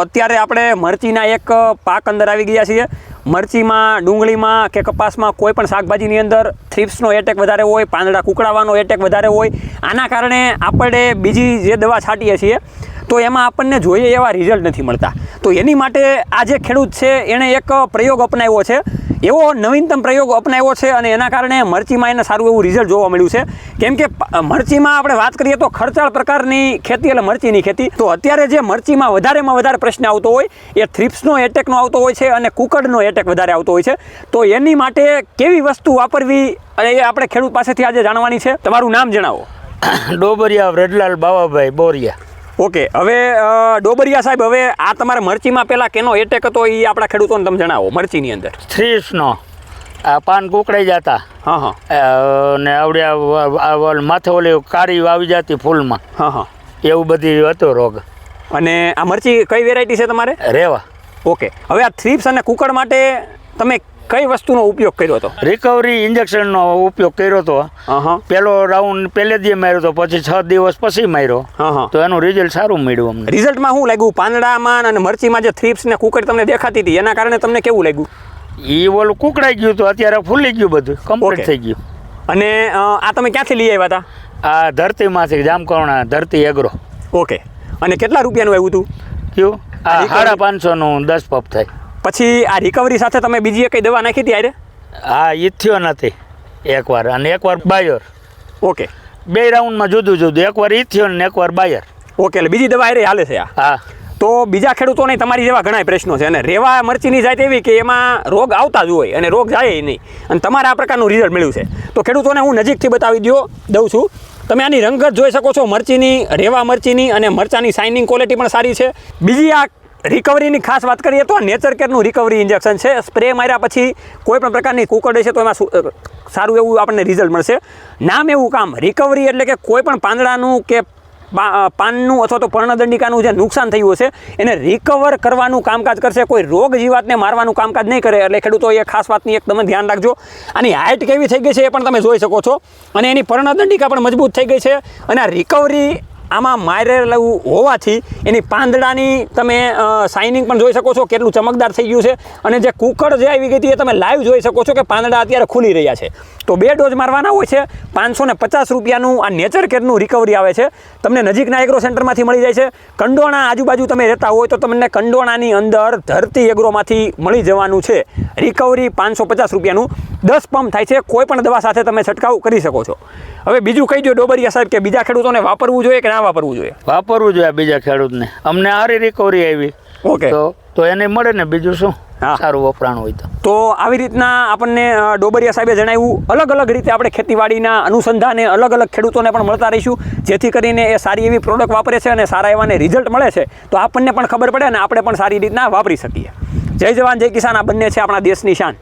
અત્યારે આપણે મરચીના એક પાક અંદર આવી ગયા છીએ. મરચીમાં, ડુંગળીમાં કે કપાસમાં કોઈ પણ શાકભાજીની અંદર થ્રિપ્સનો એટેક વધારે હોય, પાંદડા કુકડાવાનો એટેક વધારે હોય, આના કારણે આપણે બીજી જે દવા છાંટીએ છીએ, તો એમાં આપણને જોઈએ એવા રિઝલ્ટ નથી મળતા. તો એની માટે આ જે ખેડૂત છે, એણે એક પ્રયોગ અપનાવ્યો છે. એવો નવીનતમ પ્રયોગ અપનાવ્યો છે અને એના કારણે મરચીમાં એને સારું એવું રિઝલ્ટ જોવા મળ્યું છે. કેમ કે મરચીમાં આપણે વાત કરીએ તો ખર્ચાળ પ્રકારની ખેતી એટલે મરચીની ખેતી. તો અત્યારે જે મરચીમાં વધારેમાં વધારે પ્રશ્ન આવતો હોય, એ થ્રિપ્સનો એટેકનો આવતો હોય છે અને કુકડનો એટેક વધારે આવતો હોય છે. તો એની માટે કેવી વસ્તુ વાપરવી, એ આપણે ખેડૂત પાસેથી આજે જાણવાની છે. તમારું નામ જણાવો. ડોબરિયા વ્રજલાલ બાવાભાઈ બોરિયા. ઓકે હવે ડોબરિયા સાહેબ હવે આ તમારે મરચીમાં પહેલાં કેનો એટેક હતો એ આપણા ખેડૂતોને તમે જણાવો મરચીની અંદર. થ્રીસનો. આ પાન કુકડાઈ જતા. હા હા. ને આવડે આ વ- આ વલ માથે ઓલી કાળી આવી જતી ફૂલમાં. હા હા. એવું બધી હતો રોગ. અને આ મરચી કઈ વેરાયટી છે તમારે? રેવા. ઓકે હવે આ થ્રીપ્સ અને કુકડ માટે તમે કઈ વસ્તુનો ઉપયોગ કર્યો હતો? રિકવરી ઇન્જેક્શનનો ઉપયોગ કર્યો હતો. પેલો રાઉન્ડ પહેલે દી માર્યો તો પછી છ દિવસ પછી માર્યો. તો એનું રિઝલ્ટ સારું મળ્યું અમને. રિઝલ્ટમાં શું લાગ્યું? પાંદડામાં અને મરચીમાં જે થ્રીપ્સ ને કુકડ તમને દેખાતી હતી એના કારણે તમને કેવું લાગ્યું? એ ઓલું કુકડાઈ ગયું તો અત્યારે ફૂલી ગયું બધું. કમ્પ્લીટ થઈ ગયું. અને આ તમે ક્યાંથી લઈ આવ્યા હતા? આ ધરતીમાંથી જામકરણા ધરતી એગ્રો. ઓકે અને કેટલા રૂપિયાનું આવ્યું હતું? કયું? આ સાડા પાંચસોનું દસ પપ થાય. પછી આ રિકવરી સાથે તમે બીજી એક દવા નાખી હતી આરે હા ઈ થયો નથી. એકવાર અને એકવાર બાયર. ઓકે. બે રાઉન્ડમાં જુદું જુદું. એકવાર ઈ થયો ને એકવાર બાયર. ઓકે એટલે બીજી દવા આરે હાલે છે આ? હા. તો બીજા ખેડૂતોને તમારી જેવા ઘણા પ્રશ્નો છે. અને રેવા મરચીની જાત એવી કે એમાં રોગ આવતા જ હોય અને રોગ જાય નહીં. અને તમારે આ પ્રકારનું રિઝલ્ટ મળ્યું છે. તો ખેડૂતોને હું નજીકથી બતાવી દો દઉં છું. તમે આની રંગત જોઈ શકો છો. મરચીની રેવા મરચીની અને મરચાની શાઇનિંગ ક્વોલિટી પણ સારી છે. બીજી આ રિકવરીની ખાસ વાત કરીએ તો નેચર કેરનું રિકવરી ઇન્જેક્શન છે. સ્પ્રે માર્યા પછી કોઈ પણ પ્રકારની કુકડ છે તો એમાં સારું એવું આપણને રિઝલ્ટ મળશે. નામ એવું કામ રિકવરી એટલે કે કોઈ પણ પાંદડાનું કે પાનનું અથવા તો પર્ણદંડિકાનું જે નુકસાન થયું હશે, એને રિકવર કરવાનું કામકાજ કરશે. કોઈ રોગ જીવાતને મારવાનું કામકાજ નહીં કરે. એટલે ખેડૂતો, એ ખાસ વાતની એક તમે ધ્યાન રાખજો. આની હાઇટ કેવી થઈ ગઈ છે એ પણ તમે જોઈ શકો છો. અને એની પર્ણદંડિકા પણ મજબૂત થઈ ગઈ છે. અને આ રિકવરી આમાં મારેલું હોવાથી એની પાંદડાની તમે શાઇનિંગ પણ જોઈ શકો છો કેટલું ચમકદાર થઈ ગયું છે. અને જે કુકડ જે આવી ગઈ હતી એ તમે લાઈવ જોઈ શકો છો કે પાંદડા અત્યારે ખુલી રહ્યા છે. તો બે ડોઝ મારવાના હોય છે. પાંચસો પચાસ રૂપિયાનું આ નેચર કેરનું રિકવરી આવે છે. તમને નજીકના એગ્રો સેન્ટરમાંથી મળી જાય છે. કંડોણા આજુબાજુ તમે રહેતા હોય તો તમને કંડોણાની અંદર ધરતી એગ્રોમાંથી મળી જવાનું છે. રિકવરી પાંચસો પચાસ રૂપિયાનું. દસ પંપ થાય છે કોઈ પણ દવા સાથે તમે છંટકાવ કરી શકો છો. હવે બીજું કહી દો ડોબરિયા સાહેબ કે બીજા ખેડૂતોને વાપરવું જોઈએ કે ના વાપરવું જોઈએ? વાપરવું જોઈએ બીજા ખેડૂતને. અમને સારી રિકવરી આવી. ઓકે. તો તો એને મળે ને બીજું શું. સારું વપરાણ હોય તો. તો આવી રીતના આપણને ડોબરિયા સાહેબે જણાવ્યું અલગ અલગ રીતે આપણે ખેતીવાડીના અનુસંધાને અલગ અલગ ખેડૂતોને પણ મળતા રહીશું જેથી કરીને એ સારી એવી પ્રોડક્ટ વાપરે છે અને સારા એવાને રિઝલ્ટ મળે છે. તો આપણને પણ ખબર પડે અને આપણે પણ સારી રીતના વાપરી શકીએ. જય જવાન જય કિસાન આ બંને છે આપણા દેશની શાન.